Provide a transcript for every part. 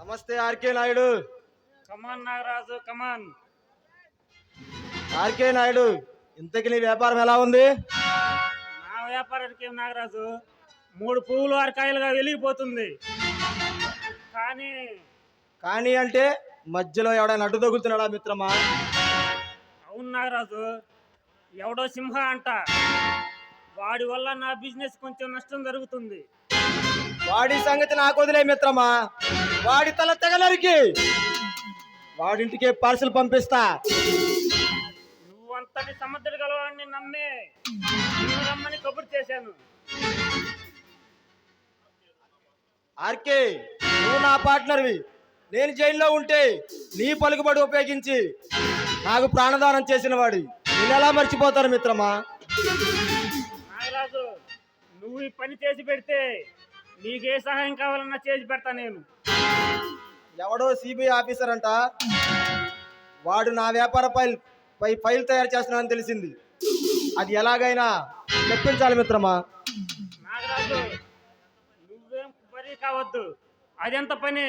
నమస్తే RK Naidu. Come on Nagaraju come on RK Naidu ఇంతకి నీ వ్యాపారం ఎలా ఉంది? నా వ్యాపారానికి ఏం నాగరాజు? మూడు పువ్వులు అరకాయలుగా వెలిగిపోతుంది. కానీ కానీ అంటే మధ్యలో ఎవడైనా అడ్డు తగులుతున్నాడా మిత్రమా? అవును నాగరాజు ఎవడో సింహ అంట. వాడి వల్ల నా బిజినెస్ కొంచెం నష్టం జరుగుతుంది. వాడి సంగతి నాకు వదిలే మిత్రమా? వాడి తల తెగలరికి వాడింటికి పార్సల్ పంపిస్తా. నువ్వంతటి సముద్ర గలవాడిని నమ్మి నిన్ను రమ్మని కబురు చేశాను. ఆర్కే నువ్వు నా పార్ట్నర్వి. నేను జైల్లో ఉంటే నీ పలుకుబడి ఉపయోగించి నాకు ప్రాణదానం చేసిన వాడి. నేను ఎలా మర్చిపోతాను మిత్రమా? నాగరాజు నువ్వు ఈ పని చేసి పెడితే నీకే సహాయం కావాలన్నా చేసి పెడతా నేను. ఎవడో సిబిఐ ఆఫీసర్ అంట వాడు నా వ్యాపార ఫైల్ పై ఫైల్ తయారు చేస్తున్నానని తెలిసింది. అది ఎలాగైనా తెప్పించాలి మిత్రమా? నాగరాజు నువ్వేం పని కావద్దు. అదెంత పని?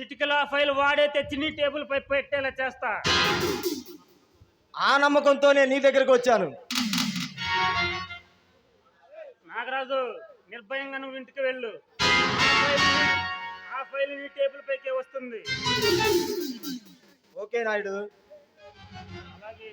చిటికలో ఫైల్ వాడే తెచ్చి టేబుల్ పై పెట్టేలా చేస్తా. ఆ నమ్మకంతోనే నీ దగ్గరికి వచ్చాను. నాగరాజు నిర్భయంగా నువ్వు ఇంటికి వెళ్ళు ఆ ఫైల్ నీ- టేబుల్ పైకే వస్తుంది ఓకే నాయుడు అలాగే.